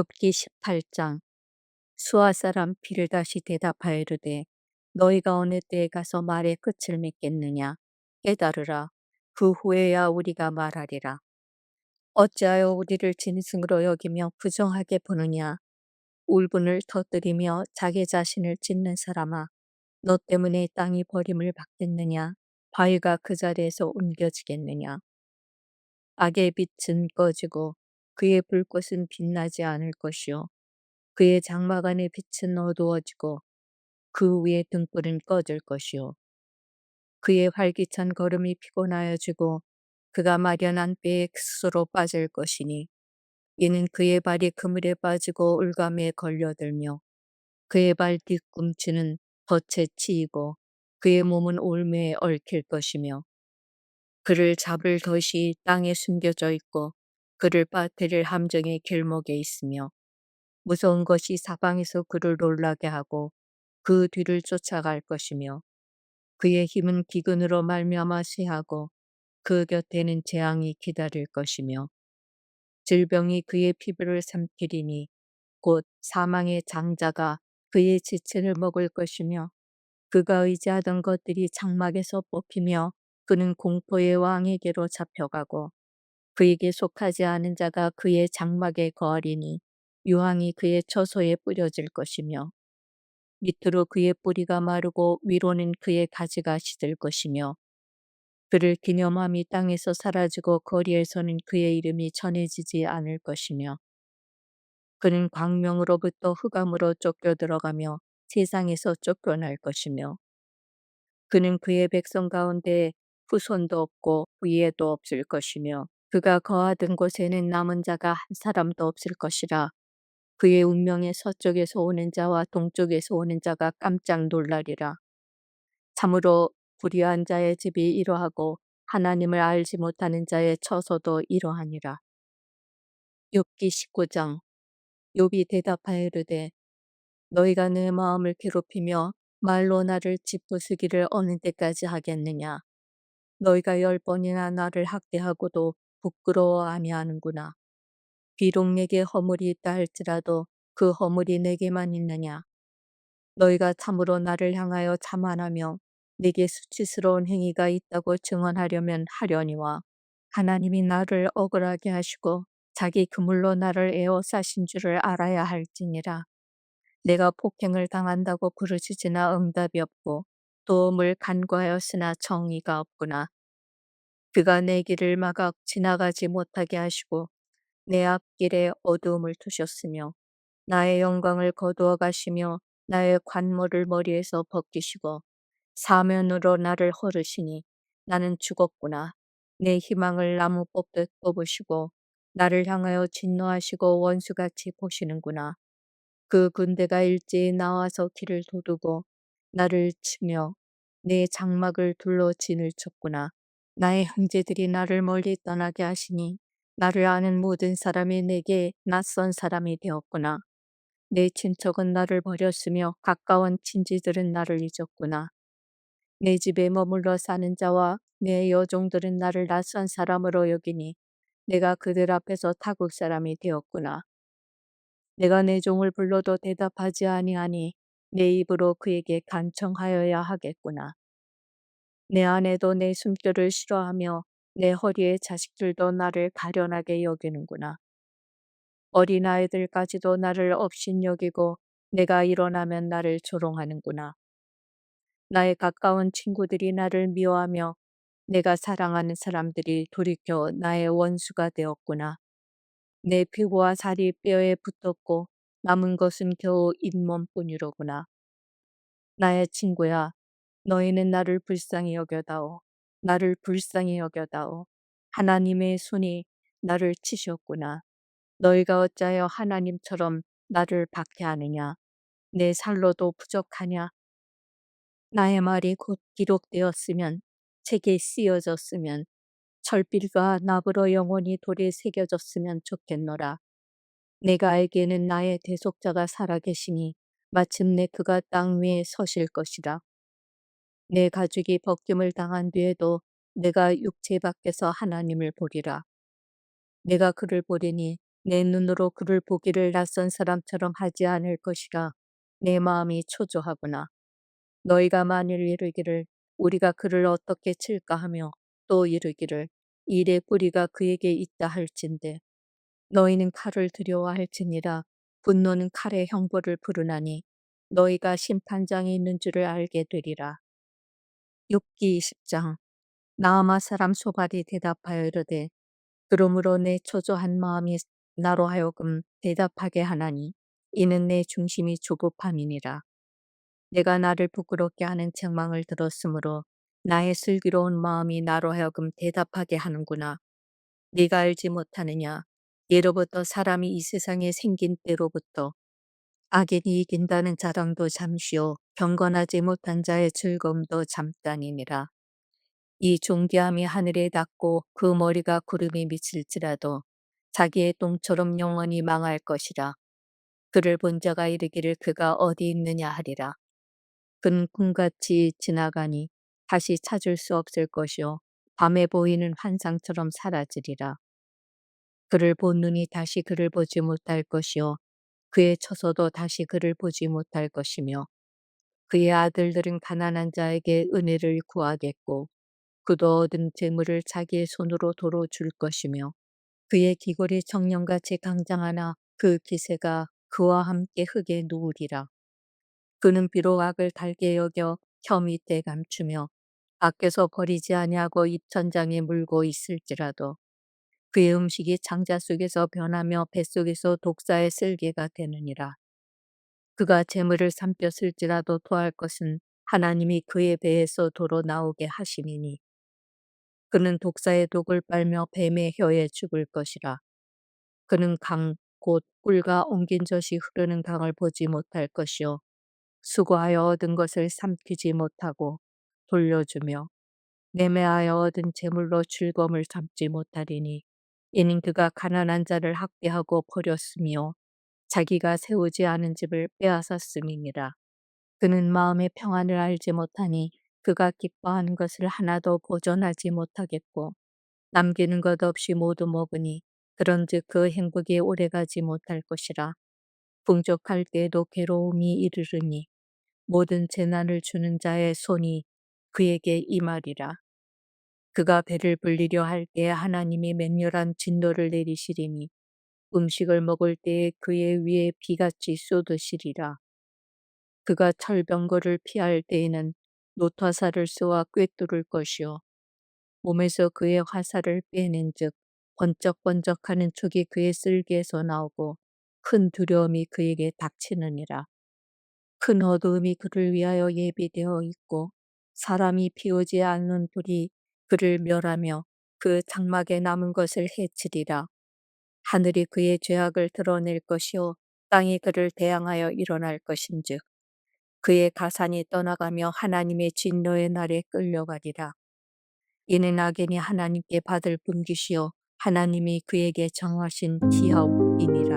욥기 18장. 수아 사람 빌다시 대답하여 이르되 너희가 어느 때에 가서 말의 끝을 맺겠느냐? 깨달으라. 그 후에야 우리가 말하리라. 어찌하여 우리를 진승으로 여기며 부정하게 보느냐? 울분을 터뜨리며 자기 자신을 찢는 사람아 너 때문에 땅이 버림을 받겠느냐? 바위가 그 자리에서 옮겨지겠느냐? 악의 빛은 꺼지고 그의 불꽃은 빛나지 않을 것이요. 그의 장막 안의 빛은 어두워지고 그 위의 등불은 꺼질 것이요. 그의 활기찬 걸음이 피곤하여지고 그가 마련한 배에 스스로 빠질 것이니 이는 그의 발이 그물에 빠지고 울감에 걸려들며 그의 발 뒤꿈치는 덫에 치이고 그의 몸은 올매에 얽힐 것이며 그를 잡을 덫이 땅에 숨겨져 있고 그를 빠뜨릴 함정의 길목에 있으며 무서운 것이 사방에서 그를 놀라게 하고 그 뒤를 쫓아갈 것이며 그의 힘은 기근으로 말미암아 쇠하고 그 곁에는 재앙이 기다릴 것이며 질병이 그의 피부를 삼키리니 곧 사망의 장자가 그의 지체를 먹을 것이며 그가 의지하던 것들이 장막에서 뽑히며 그는 공포의 왕에게로 잡혀가고 그에게 속하지 않은 자가 그의 장막에 거하리니 유황이 그의 처소에 뿌려질 것이며 밑으로 그의 뿌리가 마르고 위로는 그의 가지가 시들 것이며 그를 기념함이 땅에서 사라지고 거리에서는 그의 이름이 전해지지 않을 것이며 그는 광명으로부터 흑암으로 쫓겨 들어가며 세상에서 쫓겨날 것이며 그는 그의 백성 가운데 후손도 없고 후예도 없을 것이며 그가 거하던 곳에는 남은 자가 한 사람도 없을 것이라 그의 운명의 서쪽에서 오는 자와 동쪽에서 오는 자가 깜짝 놀라리라. 참으로 불의한 자의 집이 이러하고 하나님을 알지 못하는 자의 처소도 이러하니라. 욥기 19장 욥이 대답하여 이르되 너희가 내 마음을 괴롭히며 말로 나를 짚부수기를 어느 때까지 하겠느냐 너희가 열 번이나 나를 학대하고도 부끄러워 아니하는구나 비록 내게 허물이 있다 할지라도 그 허물이 내게만 있느냐 너희가 참으로 나를 향하여 자만하며 내게 수치스러운 행위가 있다고 증언하려면 하려니와 하나님이 나를 억울하게 하시고 자기 그물로 나를 에워싸신 줄을 알아야 할지니라. 내가 폭행을 당한다고 부르짖으나 응답이 없고 도움을 간구하였으나 정의가 없구나. 그가 내 길을 막아 지나가지 못하게 하시고 내 앞길에 어두움을 두셨으며 나의 영광을 거두어 가시며 나의 관모를 머리에서 벗기시고 사면으로 나를 허르시니 나는 죽었구나. 내 희망을 나무 뽑듯 뽑으시고 나를 향하여 진노하시고 원수같이 보시는구나. 그 군대가 일제히 나와서 길을 도두고 나를 치며 내 장막을 둘러 진을 쳤구나. 나의 형제들이 나를 멀리 떠나게 하시니 나를 아는 모든 사람이 내게 낯선 사람이 되었구나. 내 친척은 나를 버렸으며 가까운 친지들은 나를 잊었구나. 내 집에 머물러 사는 자와 내 여종들은 나를 낯선 사람으로 여기니 내가 그들 앞에서 타국 사람이 되었구나. 내가 내 종을 불러도 대답하지 아니하니 내 입으로 그에게 간청하여야 하겠구나. 내 아내도 내 숨결을 싫어하며 내 허리의 자식들도 나를 가련하게 여기는구나. 어린아이들까지도 나를 업신여기고 내가 일어나면 나를 조롱하는구나. 나의 가까운 친구들이 나를 미워하며 내가 사랑하는 사람들이 돌이켜 나의 원수가 되었구나. 내 피부와 살이 뼈에 붙었고 남은 것은 겨우 잇몸뿐이로구나. 나의 친구야, 너희는 나를 불쌍히 여겨다오. 나를 불쌍히 여겨다오. 하나님의 손이 나를 치셨구나. 너희가 어찌하여 하나님처럼 나를 박해하느냐? 내 살로도 부족하냐? 나의 말이 곧 기록되었으면 책에 쓰여졌으면 철필과 납으로 영원히 돌에 새겨졌으면 좋겠노라. 내가 알기에는 나의 대속자가 살아계시니 마침내 그가 땅 위에 서실 것이라. 내 가죽이 벗김을 당한 뒤에도 내가 육체 밖에서 하나님을 보리라. 내가 그를 보리니 내 눈으로 그를 보기를 낯선 사람처럼 하지 않을 것이라 내 마음이 초조하구나. 너희가 만일 이르기를 우리가 그를 어떻게 칠까 하며 또 이르기를 일의 뿌리가 그에게 있다 할진대 너희는 칼을 두려워할지니라 분노는 칼의 형벌을 부르나니 너희가 심판장에 있는 줄을 알게 되리라. 6기 20장 나아마 사람 소발이 대답하여 이르되 그러므로 내 초조한 마음이 나로 하여금 대답하게 하나니 이는 내 중심이 조급함이니라. 내가 나를 부끄럽게 하는 책망을 들었으므로 나의 슬기로운 마음이 나로 하여금 대답하게 하는구나. 네가 알지 못하느냐. 예로부터 사람이 이 세상에 생긴 때로부터 악인이 이긴다는 자랑도 잠시요 경건하지 못한 자의 즐거움도 잠깐이니라. 이 존귀함이 하늘에 닿고 그 머리가 구름에 미칠지라도 자기의 똥처럼 영원히 망할 것이라. 그를 본 자가 이르기를 그가 어디 있느냐 하리라. 그는 꿈같이 지나가니 다시 찾을 수 없을 것이요 밤에 보이는 환상처럼 사라지리라. 그를 본 눈이 다시 그를 보지 못할 것이요 그의 처소도 다시 그를 보지 못할 것이며 그의 아들들은 가난한 자에게 은혜를 구하겠고 그도 얻은 재물을 자기의 손으로 도로 줄 것이며 그의 기골이 청년같이 강장하나 그 기세가 그와 함께 흙에 누우리라. 그는 비록 악을 달게 여겨 혐의 때 감추며 밖에서 버리지 아니하고 입천장에 물고 있을지라도 그의 음식이 창자 속에서 변하며 뱃속에서 독사의 쓸개가 되느니라. 그가 재물을 삼켰을지라도 토할 것은 하나님이 그의 배에서 도로 나오게 하심이니 그는 독사의 독을 빨며 뱀의 혀에 죽을 것이라. 그는 강, 곧 꿀과 옮긴 젖이 흐르는 강을 보지 못할 것이요. 수고하여 얻은 것을 삼키지 못하고 돌려주며 매매하여 얻은 재물로 즐거움을 삼지 못하리니 이는 그가 가난한 자를 학대하고 버렸으며 자기가 세우지 않은 집을 빼앗았음이니라. 그는 마음의 평안을 알지 못하니 그가 기뻐하는 것을 하나도 보존하지 못하겠고 남기는 것 없이 모두 먹으니 그런즉 그 행복이 오래가지 못할 것이라. 풍족할 때에도 괴로움이 이르르니 모든 재난을 주는 자의 손이 그에게 임하리라. 그가 배를 불리려 할 때에 하나님이 맹렬한 진노를 내리시리니 음식을 먹을 때에 그의 위에 비같이 쏟으시리라. 그가 철병거를 피할 때에는 노타사를 쏘아 꿰뚫을 것이요. 몸에서 그의 화살을 빼낸 즉 번쩍번쩍하는 촉이 그의 쓸개에서 나오고 큰 두려움이 그에게 닥치느니라. 큰 어두움이 그를 위하여 예비되어 있고 사람이 피우지 않는 불이 그를 멸하며 그 장막에 남은 것을 해치리라. 하늘이 그의 죄악을 드러낼 것이요 땅이 그를 대항하여 일어날 것인즉 그의 가산이 떠나가며 하나님의 진노의 날에 끌려가리라. 이는 악인이 하나님께 받을 분깃이요 하나님이 그에게 정하신 기업이니라.